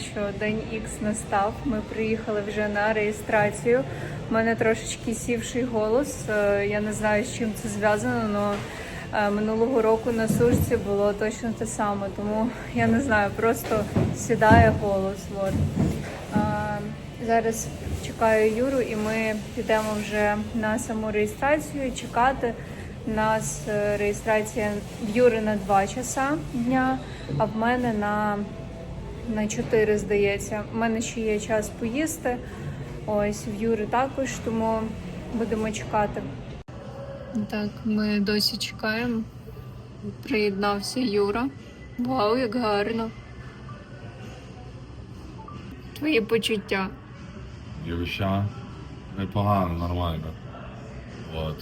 що день Х настав. Ми приїхали вже на реєстрацію. У мене трошечки сівший голос. Е, Я не знаю, з чим це зв'язано, але минулого року на сушці було точно те саме. Тому я не знаю, просто сідає голос. От. Зараз чекаю Юру, і ми підемо вже на саму реєстрацію чекати. У нас е, реєстрація в Юри на 2 часа дня, а в мене на, на 4, здається. У мене ще є час поїсти. Ось в Юри також, тому будемо чекати. Так, ми досі чекаємо. Приєднався Юра. Вау, як гарно. Твої почуття. Євища непогано, нормально. От.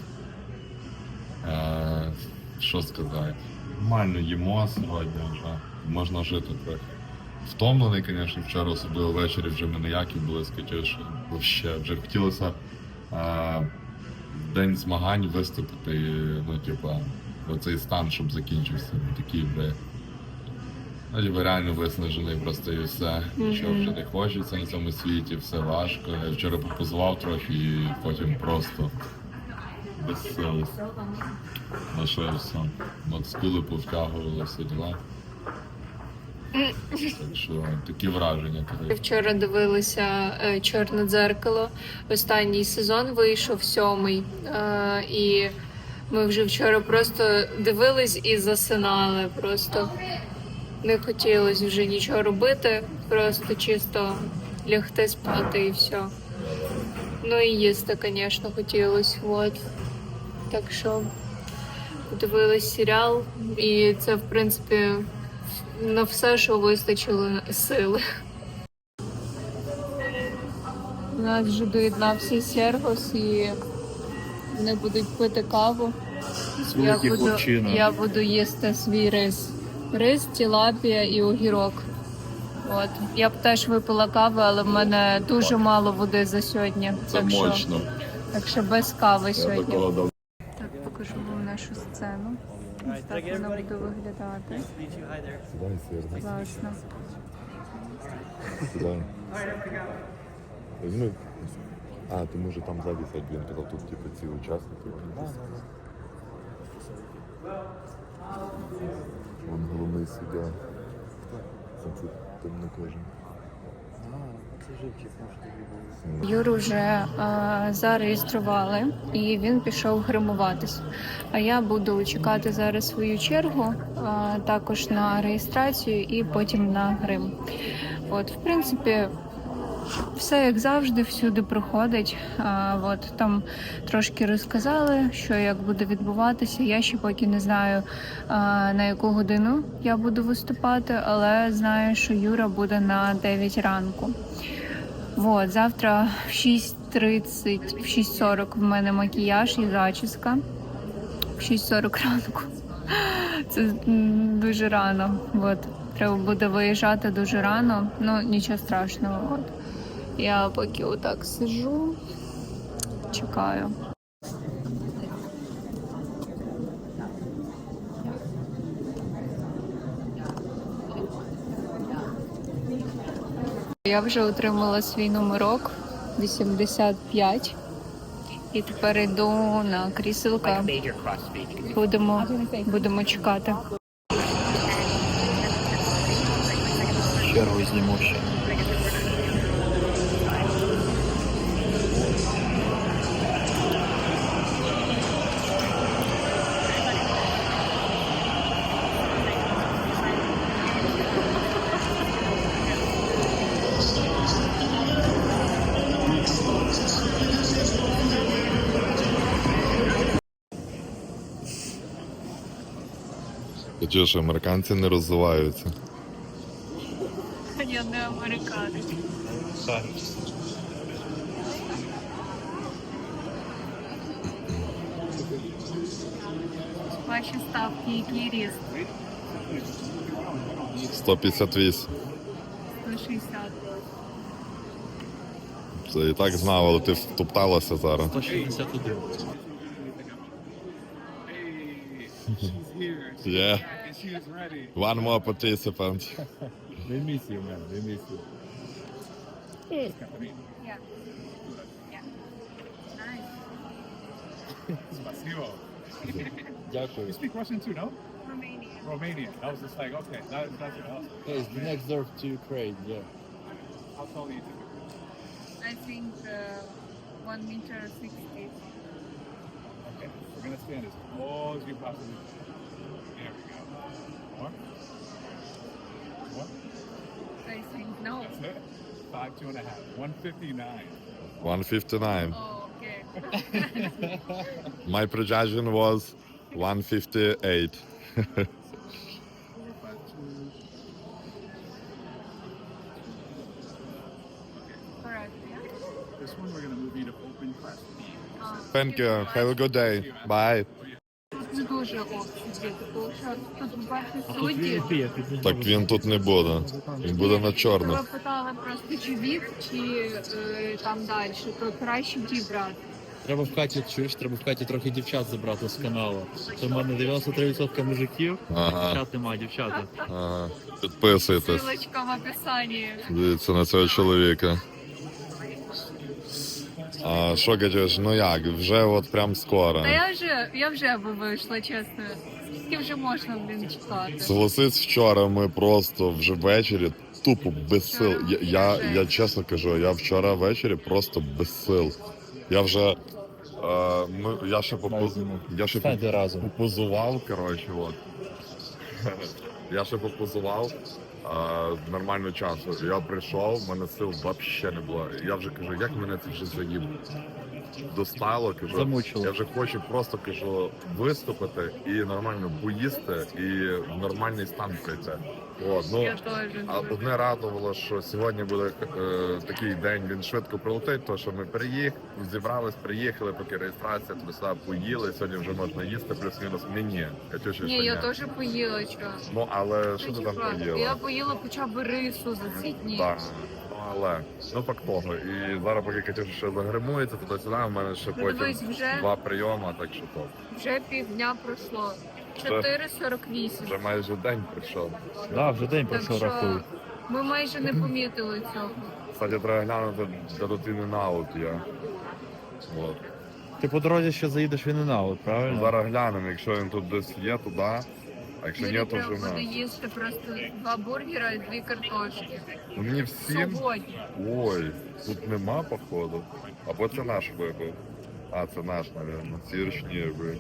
Е, що сказати? Нормально їмо сьогодні вже. Можна жити трохи. Втомлений, звісно, вчора, особливо ввечері вже ми ніякі були скачеш. Вообще вже хотілося в день змагань виступити, ну, типа, оцей стан, щоб закінчився. Ну, Такий. Ну, ніби реально виснажений просто і все. Нічого вже не хочеться на цьому світі, все важко. Я вчора попозував трохи і потім просто без сили. Лишився. Мотоскули повтягували всі діла. Що такі враження. Вчора дивилися е, Чорне дзеркало. Останній сезон вийшов сьомий. Е, і ми вже вчора просто дивились і засинали. Просто не хотілося вже нічого робити, просто чисто лягти спати і все. Ну і їсти, звісно, хотілося. Вот. Так що подивились серіал, і це, в принципі, на все, що вистачило сили. У нас вже доєднався Сергос і вони будуть пити каву. Я буду, я буду їсти свій рис. Рис, тілапія і огірок. От. Я б теж випила кави, але в мене дуже мало води за сьогодні. Це так, що, так що без кави Я сьогодні. Так, покажу вам нашу сцену. Ось так вона буде виглядати. Сідай, Сергій. Класно. Сідай. Візьми. А, ти може там ззаді сядь, блін, казав, тут типу ці учасники. Вон головний суддя. Це темнокожий. Юру вже е, зареєстрували і він пішов гримуватись. А я буду чекати зараз свою чергу, е, також на реєстрацію і потім на грим. От, в принципі, все як завжди, всюди проходить. А, от там трошки розказали, що як буде відбуватися. Я ще поки не знаю а, на яку годину я буду виступати, але знаю, що Юра буде на 9 ранку. Вот, завтра в 6.30, в 6.40 в мене макіяж і зачіска. В 6.40 ранку. Це дуже рано. От. Треба буде виїжджати дуже рано. Ну, нічого страшного. От. Я поки отак сижу, чекаю. Я вже отримала свій номерок 85. І тепер йду на кріселка. Будемо, будемо чекати. Чергу зніму ще. Ти чуєш, що американці не розвиваються. Я не американець. Ваші ставки, який ріст? 158. 160. Це і так знав, але ти втопталася зараз. 161. Yeah. One more participant. We miss you, man. We miss you. Yeah. Yeah. Nice. Spasibo. Дякую. You speak Russian too, no? Romania. Romanian. I was just like, okay, that, that's what else. Hey, it's the next door to Ukraine, yeah. How tall are you typically? I think uh, one meter sixty. Okay, we're gonna stand as close as you possibly can. Five, two and a half. 159. 159. Oh, okay. My projection was 158. Correct. Yeah. This one we're gonna move you to open class B. Uh, Thank you. Have a good day. Bye. Тут не дуже обсуді, тому що тут бачу судді. Так він тут не буде. Він буде на Ви чорних. Просто чи вік, чи е, там далі, то краще ті брати. Треба в хаті, чуєш, треба в хаті трохи дівчат забрати з каналу. То в мене 93% мужиків, Ага. дівчат немає, дівчата. ага. Підписуйтесь. Силочка в описанні. Дивіться на цього чоловіка. А що кажеш, ну як, вже от прям скоро. Та я вже, я вже би вийшла, чесно. Скільки вже можна, блін, чекати? Согласись, вчора ми просто вже ввечері тупо без сил. Я, я, я чесно кажу, я вчора ввечері просто без сил. Я вже. Е, ми, я ще попу... я ще разом. попозував, коротше, от. Я ще попозував е, нормально часу. Я прийшов, в мене сил взагалі не було. Я вже кажу, як мене це вже заїб достало, кажу. Замучило. Я вже хочу просто кажу виступити і нормально поїсти, і в нормальний стан прийти. От, ну, а одне радувало, що сьогодні буде е, такий день, він швидко прилетить, то що ми приїхали, зібрались, приїхали, поки реєстрація, туди сюди поїли. Сьогодні вже можна їсти, плюс-мінус. Ні, ні, Катюша, Ні, я теж поїла що. Ну, але що ти там поїла? Я поїла хоча б рису за ці дні. Так. Але ну факт того. І зараз, поки Катюша ще загримується, туди-сюди, в мене ще потім дивись, вже, два прийоми, так що то. вже півдня пройшло. 4.48. Вже майже день прийшов. Да, вже день Так пройшов, що рахую. ми майже не помітили цього. Кстати, треба глянути, тут він на аут є. От. Ти по дорозі ще заїдеш в Іненаут, правильно? Зараз глянемо, якщо він тут десь є, то да. А якщо ні, то вже буде їсти просто два бургера і дві картошки. Мені всім. Сьогодні. Ой, тут нема походу. Або це наш вибір. А, це наш, мабуть. Ці ручні ви.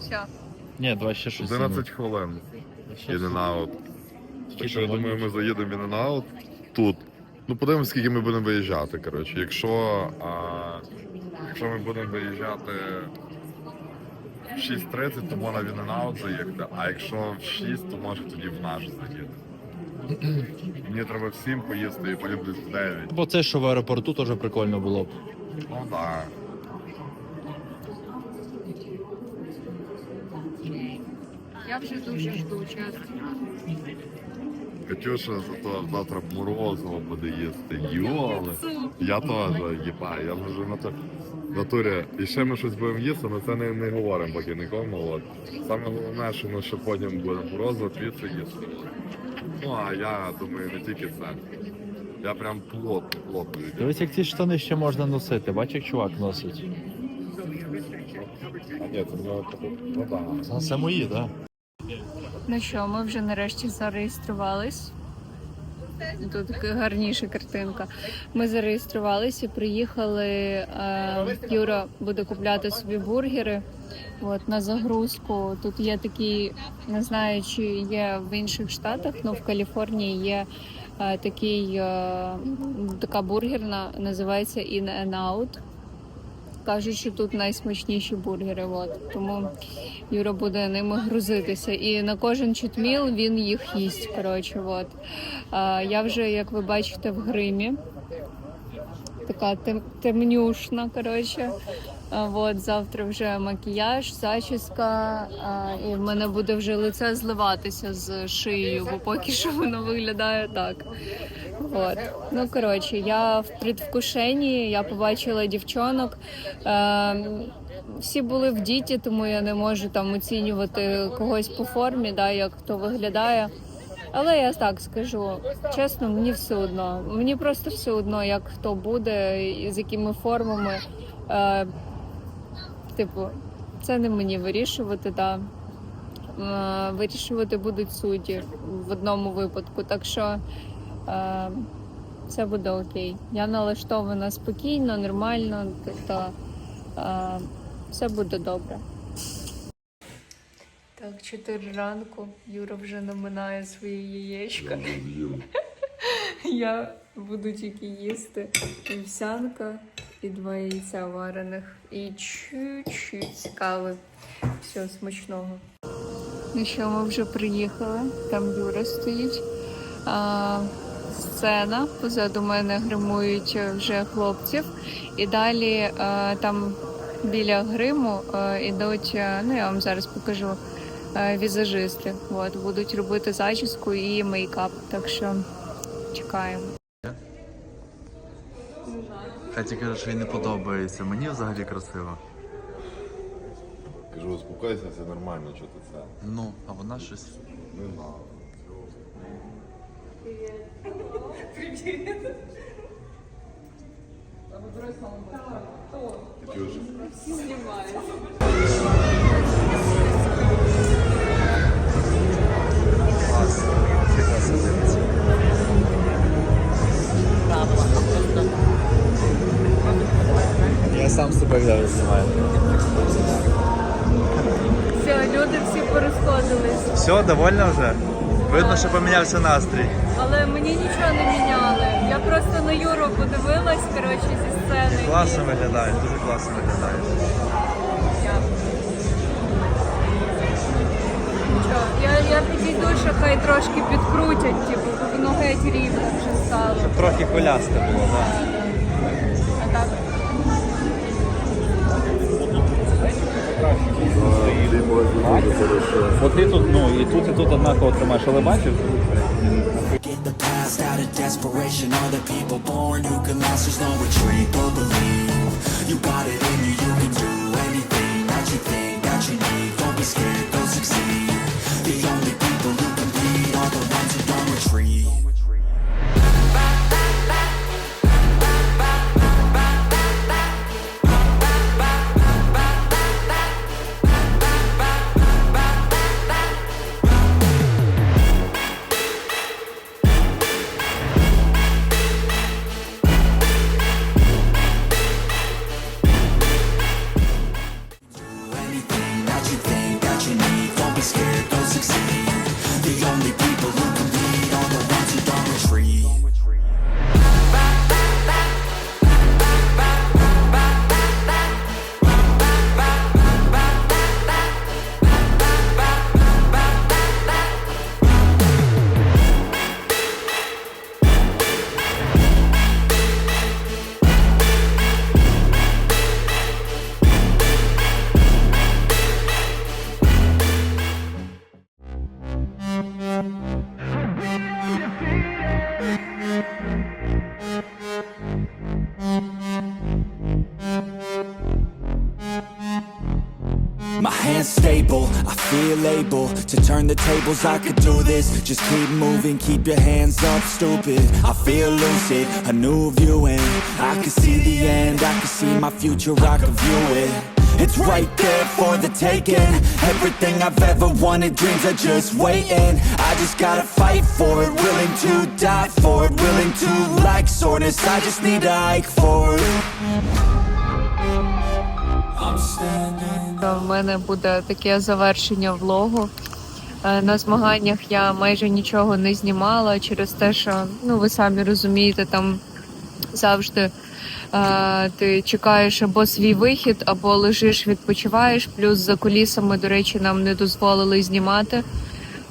Все. Ні, давай ще щось. 11 хвилин. Ще out. Так що я думаю, ми заїдемо в out тут. Ну, подивимось, скільки ми будемо виїжджати. Коротше. Якщо, а, якщо ми будемо виїжджати в 6.30, то можна в In and заїхати. А якщо в 6, то може тоді в наш заїхати. Мені треба всім поїсти і десь в 9. Бо це, що в аеропорту, теж прикольно було б. Ну так. Я вже дуже жду, чесно. Катюша зато завтра морозиво буде їсти. Йоли. Я теж їба, я вже на то. Натурі, і ще ми щось будемо їсти, але це не, не говоримо поки нікому. От. Саме головне, що ми ще потім будемо морозиво, піцу їсти. Ну а я думаю, не тільки це. Я прям плотно, плотно їду. Дивись, як ці штани ще можна носити. Бачиш, як чувак носить. А ні, це не ну да. Це мої, так? Ну що, ми вже нарешті зареєструвались. Тут така гарніша картинка. Ми зареєструвалися, приїхали. Е, Юра буде купляти собі бургери. От на загрузку. Тут є такі, не знаю, чи є в інших штатах, але в Каліфорнії є е, такий, е, така бургерна, називається In and Out. Кажуть, що тут найсмачніші бургери. От. Тому Юра буде ними грузитися. І на кожен чутміл він їх їсть. Коротше, от. А, я вже, як ви бачите, в гримі. Така тем, темнюшна, коротше. От, завтра вже макіяж, зачіска, а, і в мене буде вже лице зливатися з шиєю, бо поки що воно виглядає так. От. Ну, коротше, я в предвкушенні, я побачила дівчонок. Е, всі були в діті, тому я не можу там оцінювати когось по формі, да, як хто виглядає. Але я так скажу, чесно, мені все одно. Мені просто все одно, як хто буде і з якими формами. Е, типу, це не мені вирішувати, да. Е, вирішувати будуть судді в одному випадку. Так що все буде окей. Я налаштована спокійно, нормально, тобто е, все буде добре. Так, 4 ранку. Юра вже наминає свої яєчка. Я буду тільки їсти вівсянка і два яйця варених. І чуть-чуть кави. Все, смачного. Ну що, ми вже приїхали. Там Юра стоїть. А, сцена. Позаду мене гримують вже хлопців. І далі е, там біля гриму е, ідуть, е, ну я вам зараз покажу, е, візажисти. От, будуть робити зачіску і мейкап. Так що чекаємо. Катя каже, що їй не подобається. Мені взагалі красиво. Кажу, успокойся, все нормально, що ти це. Ну, а вона щось. Не знаю. Такі вже. Я сам себе відео знімаю. Все, люди всі порозходились, Все, довольна вже? Видно, що помінявся настрій. але мені нічого не міняли. Я просто на Юру подивилась, коротше, зі сцени. Класно виглядаєш, дуже класно виглядаєш. Я, я підійду, що хай трошки підкрутять, типу, воно геть рівно вже стало. Щоб Трохи хвилясте було, так. А От ти тут, ну, і тут, і тут однаково тримаєш, але бачив? Get the past out of desperation. All the people born who can last, there's no retreat. Don't believe feel able to turn the tables. I could do this. Just keep moving, keep your hands up, stupid. I feel lucid, a new viewing. I can see the end, I can see my future, I can view it. It's right there for the taking. Everything I've ever wanted, dreams are just waiting. I just gotta fight for it, willing to die for it, willing to like soreness. I just need a hike for it. I'm standing. У мене буде таке завершення влогу. Е, На змаганнях я майже нічого не знімала через те, що ну ви самі розумієте, там завжди е, ти чекаєш або свій вихід, або лежиш, відпочиваєш. Плюс за кулісами, до речі, нам не дозволили знімати.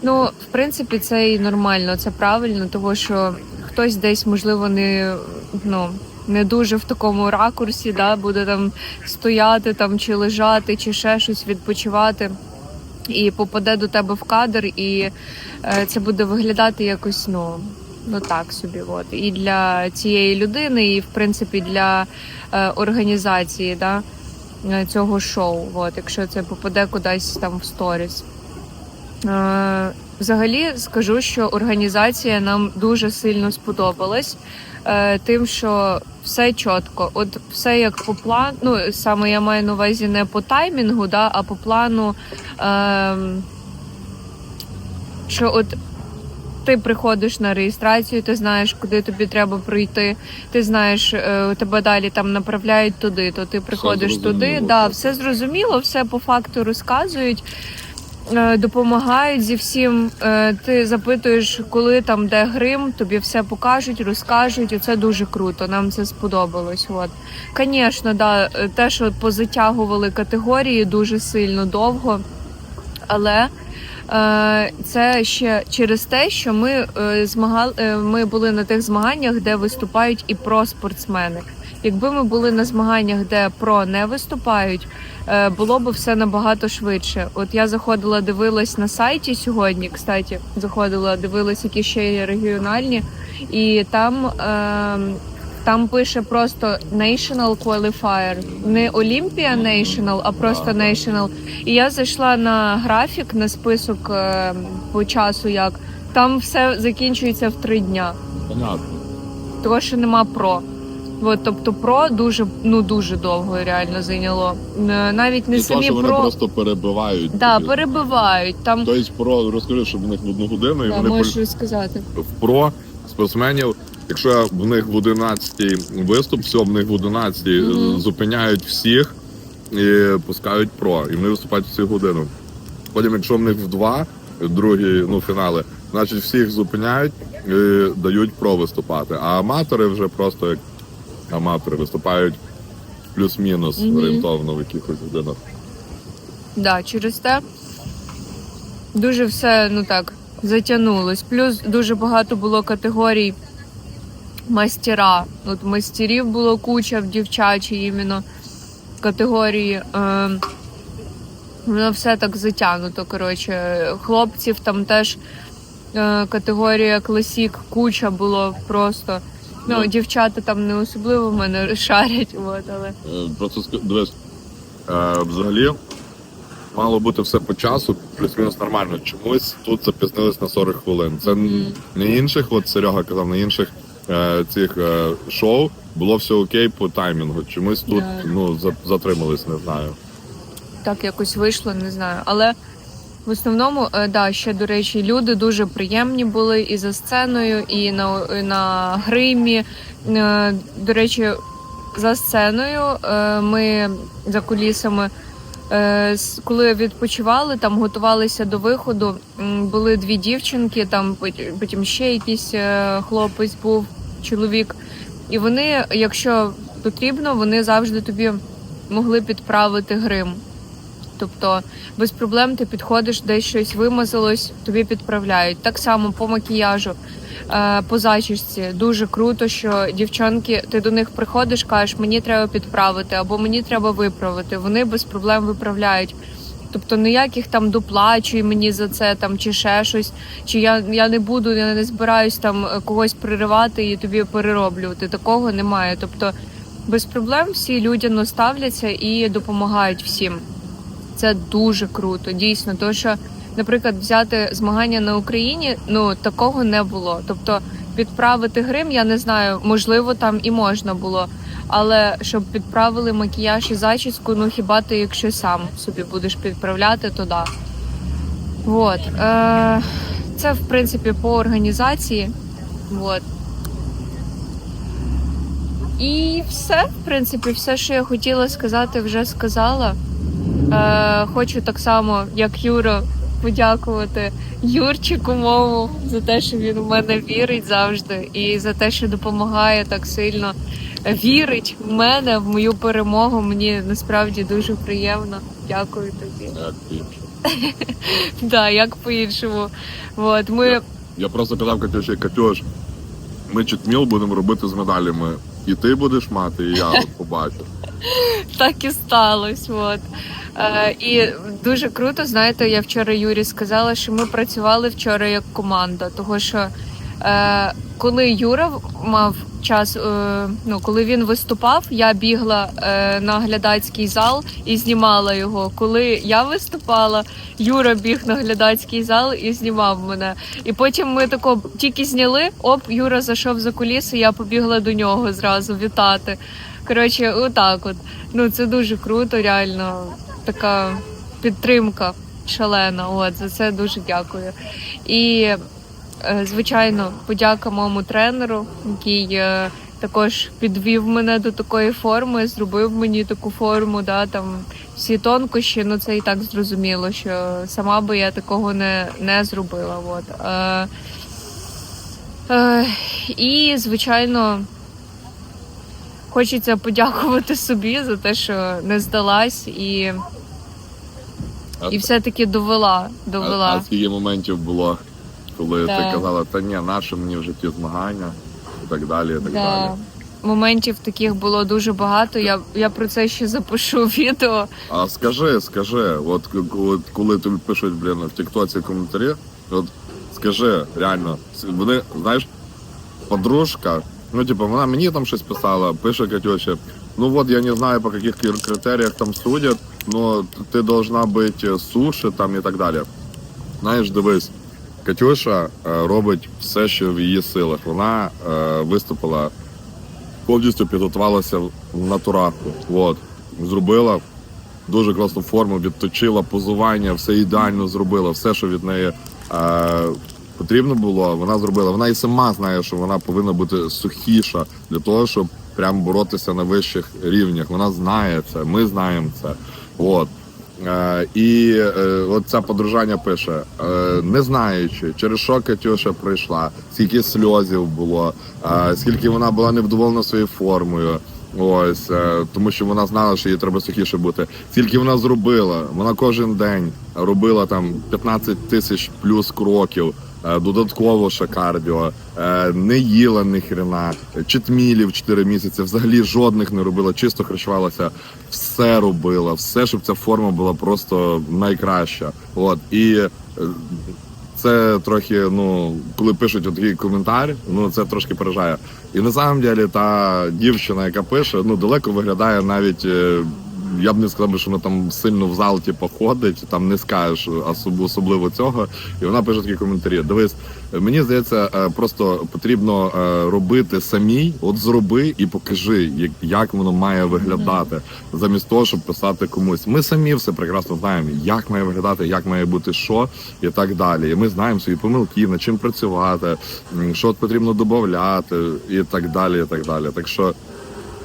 Ну, в принципі, це і нормально, це правильно, тому що хтось десь, можливо, не ну. Не дуже в такому ракурсі, да, буде там стояти там чи лежати, чи ще щось відпочивати, і попаде до тебе в кадр, і е, це буде виглядати якось ну, ну так собі. От. І для цієї людини, і в принципі для е, організації да, е, цього шоу, от, якщо це попаде кудись там в сторіс. Е, Взагалі скажу, що організація нам дуже сильно сподобалась. Е, тим, що все чітко, от все як по плану. Ну саме я маю на увазі не по таймінгу, да, а по плану. Е, що от ти приходиш на реєстрацію, ти знаєш, куди тобі треба пройти. Ти знаєш, е, тебе далі там направляють туди, то ти приходиш туди. Да, все зрозуміло, все по факту розказують. Е, Допомагають зі всім. Е, Ти запитуєш, коли там де грим, тобі все покажуть, розкажуть, і це дуже круто. Нам це сподобалось. От, звісно, да, е, те, що позатягували категорії дуже сильно довго, але це ще через те, що ми змагали, ми були на тих змаганнях, де виступають і про спортсмени. Якби ми були на змаганнях, де про не виступають, е, було б все набагато швидше. От я заходила, дивилась на сайті сьогодні. Кстати, заходила, дивилась, які ще є регіональні, і там. Е, там пише просто National Qualifier, не Olympia National, а просто National. І я зайшла на графік, на список е, по часу, як там все закінчується в три дня, Понятно. того що нема про. От, тобто про дуже ну дуже довго реально зайняло. Е, Навіть не І то, самі що вони просто перебивають. да, тобі. перебивають. Там Тобто про розкажи, що в них в одну годину і да, вони можеш розказати. в про спортсменів. Якщо в них в 11 виступ, все, в них в 11 Мгм. зупиняють всіх і пускають про, і вони виступають всю годину. Потім, якщо в них в два другі ну, фінали, значить всіх зупиняють і дають про виступати. А аматори вже просто як аматори виступають плюс-мінус Мгм. орієнтовно в якихось годинах. Да, через те дуже все ну так затягнулось. Плюс дуже багато було категорій мастера. От мастерів було куча в дівчачій іменно категорії. Е, воно все так затягнуто. Коротше, хлопців там теж е, категорія класік, куча було просто. Ну, дівчата там не особливо в мене шарять, от, але Е, Просто ск- дивись, е, взагалі мало бути все по часу, плюс-мінус нормально. Чомусь тут запізнились на 40 хвилин. Це н- не інших, от Серега казав, на інших е, цих е, шоу було все окей по таймінгу. Чомусь тут Да. ну, за- затримались, не знаю. так якось вийшло, не знаю. Але в основному, е, да, ще до речі, люди дуже приємні були і за сценою, і на, і на гримі. Е, До речі, за сценою е, ми за кулісами. е, Коли відпочивали, там готувалися до виходу. Були дві дівчинки, там потім ще якийсь е, хлопець був, чоловік. І вони, якщо потрібно, вони завжди тобі могли підправити грим. Тобто без проблем ти підходиш, десь щось вимазалось, тобі підправляють. Так само по макіяжу, е, по зачісці. Дуже круто, що дівчонки, ти до них приходиш, кажеш, мені треба підправити або мені треба виправити. Вони без проблем виправляють. Тобто ніяких там доплачуй мені за це там чи ще щось, чи я, я не буду, я не збираюсь там когось приривати і тобі перероблювати. Такого немає. Тобто без проблем всі людяно ставляться і допомагають всім. Це дуже круто, дійсно. Тому що, наприклад, взяти змагання на Україні, ну такого не було. Тобто підправити грим, я не знаю, можливо, там і можна було. Але щоб підправили макіяж і зачіску, ну хіба ти, якщо сам собі будеш підправляти, то да. Вот. Е, це в принципі по організації. Вот. І все, в принципі, все, що я хотіла сказати, вже сказала. Е, хочу так само, як Юра, подякувати Юрчику мову за те, що він в мене вірить завжди, і за те, що допомагає так сильно. Вірить в мене, в мою перемогу. Мені насправді дуже приємно. Дякую тобі. Ти? Да, як по-іншому. От ми Я просто казав Катюші, Катюш, ми читміл будемо робити з медалями. І ти будеш мати, і я от побачу. так і сталося. От. Е, і дуже круто, знаєте, я вчора Юрі сказала, що ми працювали вчора як команда, того що е, коли Юра мав час, е, ну коли він виступав, я бігла на глядацький зал і знімала його. Коли я виступала, Юра біг на глядацький зал і знімав мене. І потім ми тако тільки зняли. Оп, Юра зайшов за куліси, я побігла до нього зразу вітати. Коротше, отак от. Ну це дуже круто, реально така підтримка шалена. От за це дуже дякую. І е, звичайно, подяка моєму тренеру, який е, також підвів мене до такої форми, зробив мені таку форму. Да, там всі тонкощі, ну це і так зрозуміло, що сама би я такого не, не зробила. От. Е, е, і, звичайно, хочеться подякувати собі за те, що не здалась і, і все-таки довела. довела. А, а скільки моментів було, коли Да. ти казала, та ні, наше мені в житті змагання і так далі. І так Да. далі. Моментів таких було дуже багато. Я, я про це ще запишу відео. А скажи, скажи, от, к- от коли тобі пишуть, блін, в Тіктоці коментарі, от скажи, реально, вони, знаєш, подружка, ну, типу, вона мені там щось писала, пише Катюші, ну вот я не знаю, по каких кри- критериях там судять, но ти должна бути суші там і так далі. Знаєш, дивись, Катюша е, робить все, що в її силах. Вона е, виступила, повністю підготувалася в натураху. От, зробила дуже класну форму, відточила позування, все ідеально зробила, все, що від неї е, потрібно було, вона зробила. Вона і сама знає, що вона повинна бути сухіша для того, щоб прям боротися на вищих рівнях. Вона знає це, ми знаємо це. От. Е, і е, от ця подружання пише: е, не знаючи, через що Катюша прийшла, скільки сльозів було, е, скільки вона була невдоволена своєю формою. Ось е, тому, що вона знала, що їй треба сухіше бути. Скільки вона зробила? Вона кожен день робила там 15 тисяч плюс кроків. Е, Додатково ще кардіо, е, не їла ні хрена, читмілів 4 місяці, взагалі жодних не робила, чисто харчувалася, все робила, все, щоб ця форма була просто найкраща. От і е, це трохи, ну, коли пишуть такий коментар, ну це трошки поражає. І на самом деле та дівчина, яка пише, ну далеко виглядає навіть. Я б не сказав, що вона там сильно в зал типу, ходить, там не скажеш особ- особливо цього. І вона пише такі коментарі. Дивись, мені здається, е, просто потрібно е, робити самій, от зроби і покажи, як, як воно має виглядати, замість того, щоб писати комусь. Ми самі все прекрасно знаємо, як має виглядати, як має бути що і так далі. І ми знаємо свої помилки, над чим працювати, що потрібно додати, і так далі. І так далі. Так що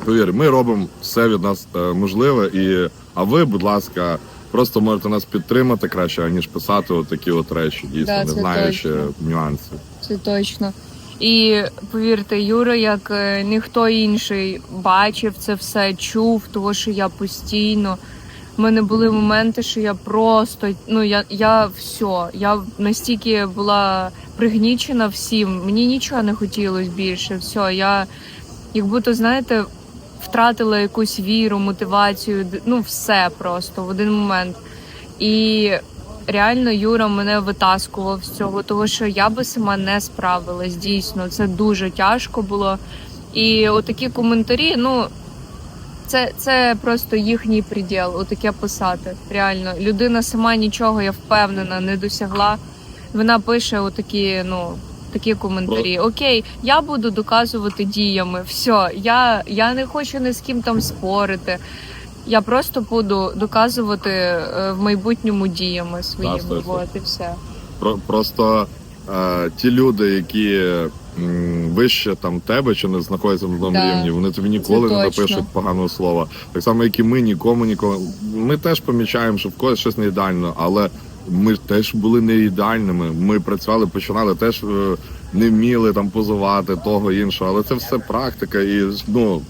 повір, ми робимо все від нас е, можливе, і а ви, будь ласка, просто можете нас підтримати краще, аніж писати такі от речі, дійсно, Да, не знаючи нюанси. Це точно. І повірте, Юра, як е, ніхто інший бачив це все, чув, того що я постійно. У мене були моменти, що я просто ну я, я все, я настільки була пригнічена всім. Мені нічого не хотілося більше. Все, я як будто, знаєте, втратила якусь віру, мотивацію, ну все просто в один момент. І реально Юра мене витаскував з цього, тому що я би сама не справилась. Дійсно, це дуже тяжко було. І отакі коментарі, ну це, це просто їхній приділ, отаке писати. Реально, людина сама нічого, я впевнена, не досягла. Вона пише отакі, ну. Такі коментарі. Окей, я буду доказувати діями. Все, я, я не хочу ні з ким там спорити. Я просто буду доказувати е, в майбутньому діями своїми. відсотків. Вот і все. Про, просто е, ті люди, які м, вище там тебе чи не знаходяться на одному Да. рівні, вони тобі ніколи Це не точно. напишуть поганого слова. Так само, як і ми нікому ніколи. Ми теж помічаємо, що в когось щось не ідеально, але ми теж були не ідеальними. Ми працювали, починали теж е, не вміли там позувати того іншого, але це все практика і ну.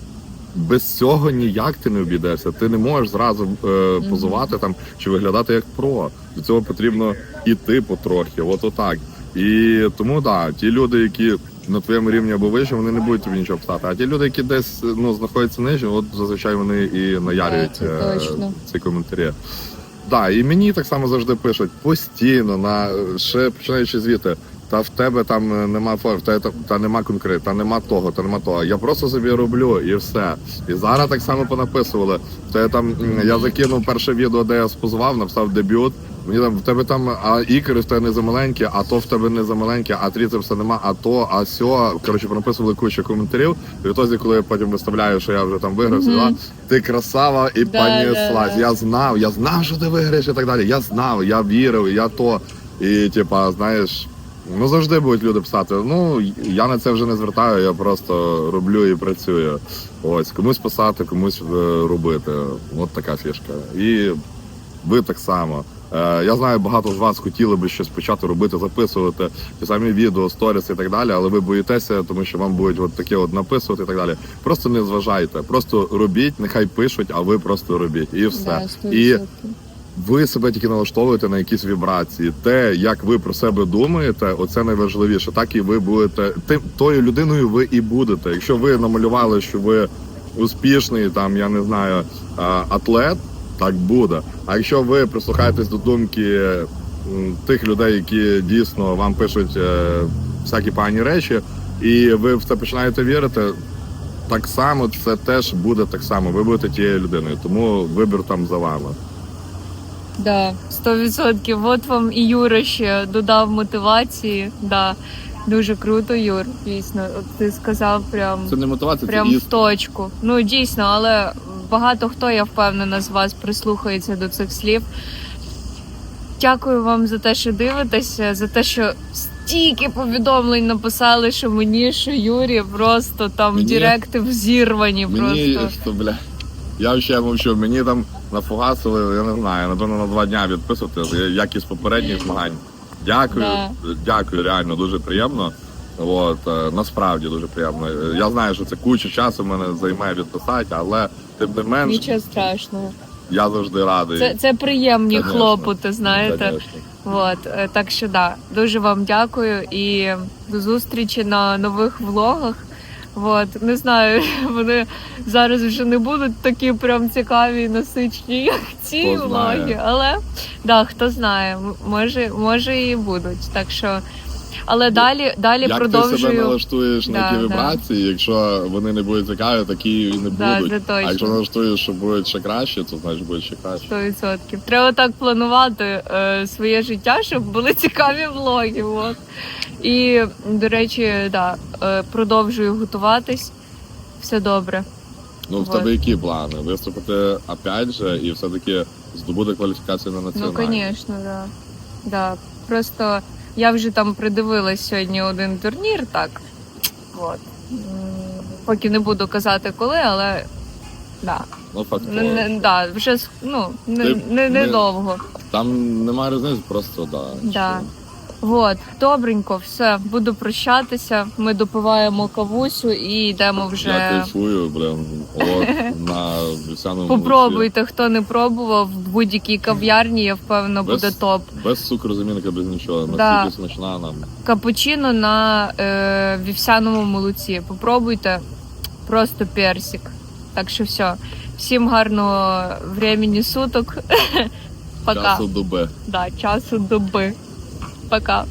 Без цього ніяк ти не обійдешся. Ти не можеш зразу е, позувати там чи виглядати як про. До цього потрібно іти потрохи, от отак. І тому да, ті люди, які на твоєму рівні або вище, вони не будуть тобі нічого писати. А ті люди, які десь ну знаходяться нижче, от зазвичай вони і наярюють е, ці коментарі. Да, і мені так само завжди пишуть постійно, на ще починаючи звідти. та в тебе там е, нема фор, та, та, та нема конкрет, та нема того, та нема того. Я просто собі роблю і все. І зараз так само понаписували. То я там я закинув перше відео, де я спозвав, написав дебют. Мені там в тебе там а ікри в тебе не замаленькі, а то в тебе не замаленьке, а тріцепса нема, а то, а сьо. Коротше, понаписували кучу коментарів. І відтоді, коли я потім виставляю, що я вже там виграв, Мгм. ти красава і Да, понеслась. да. Я знав, я знав, що ти виграєш і так далі. Я знав, я вірив, я то. І типа, знаєш, ну завжди будуть люди писати. Ну я на це вже не звертаю, я просто роблю і працюю. Ось комусь писати, комусь е, робити. От така фішка. І ви так само. Е, Я знаю, багато з вас хотіли би щось почати робити, записувати ті самі відео, сторіс і так далі, але ви боїтеся, тому що вам будуть от таке от написувати і так далі. Просто не зважайте, просто робіть, нехай пишуть, а ви просто робіть. І все. Да, і ви себе тільки налаштовуєте на якісь вібрації. Те, як ви про себе думаєте, оце найважливіше. Так і ви будете тим тою людиною. Ви і будете. Якщо ви намалювали, що ви успішний, там я не знаю, атлет, так буде. А якщо ви прислухаєтесь до думки тих людей, які дійсно вам пишуть е, всякі погані речі, і ви в це починаєте вірити. Так само це теж буде так само. Ви будете тією людиною, тому вибір там за вами. Да, 100%. От вам і Юра ще додав мотивації. Да. Дуже круто, Юр. Дійсно, от ти сказав прям. Це не мотивація, Прям це в точку. Ну дійсно, але багато хто, я впевнена, з вас прислухається до цих слів. Дякую вам за те, що дивитеся, за те, що стільки повідомлень написали, що мені, що Юрі, просто там Мені- директи взірвані. Мені Просто що, бля. Я ще мовчу, мені там нафугасили, я не знаю, напевно, на два дня відписувати, як із попередніх змагань. Дякую, дякую, реально дуже приємно. От е, насправді дуже приємно. Е, Я знаю, що це куча часу мене займає відписати, але тим не менш нічого страшного. я завжди радий. Це, це приємні Конечно. хлопоти, знаєте. Конечно. От е, так що да, дуже вам дякую і до зустрічі на нових влогах. От не знаю, вони зараз вже не будуть такі прям цікаві і насичні, як ці Хто знає. влоги. Але да, хто знає, може, може і будуть. Так що, але далі, далі Як ти себе продовжую. налаштуєш Да, на ті да. вібрації, якщо вони не будуть цікаві, такі і не Да, будуть. це точно. А якщо налаштуєш, що будуть ще краще, то значить буде ще краще. 100%. Треба так планувати е, своє життя, щоб були цікаві влоги. От. І, до речі, да, е, продовжую готуватись. Все добре. Ну, в тебе які плани? Виступити опять же і все-таки здобути кваліфікацію на Ну, національну? звісно, да. да. Просто я вже там придивилась сьогодні один турнір, так. От. Поки не буду казати коли, але да. Ну, факт. Не, не, да, вже ну, не, Ти- не, не ми- довго. Там немає різниці, просто да. Да. що- От, добренько, все, буду прощатися. Ми допиваємо кавусю і йдемо Я вже. кайфую, блин, от на вівсяному Попробуйте, хто не пробував в будь-якій кав'ярні, я впевнена, Без- буде топ. Без цукру замінника, без нічого. Да. Настільки смачна нам. Капучино на е, вівсяному молоці. Попробуйте, просто персик. Так що все. Всім гарного времени суток. Пока. Часу доби. Да, часу доби. Пока.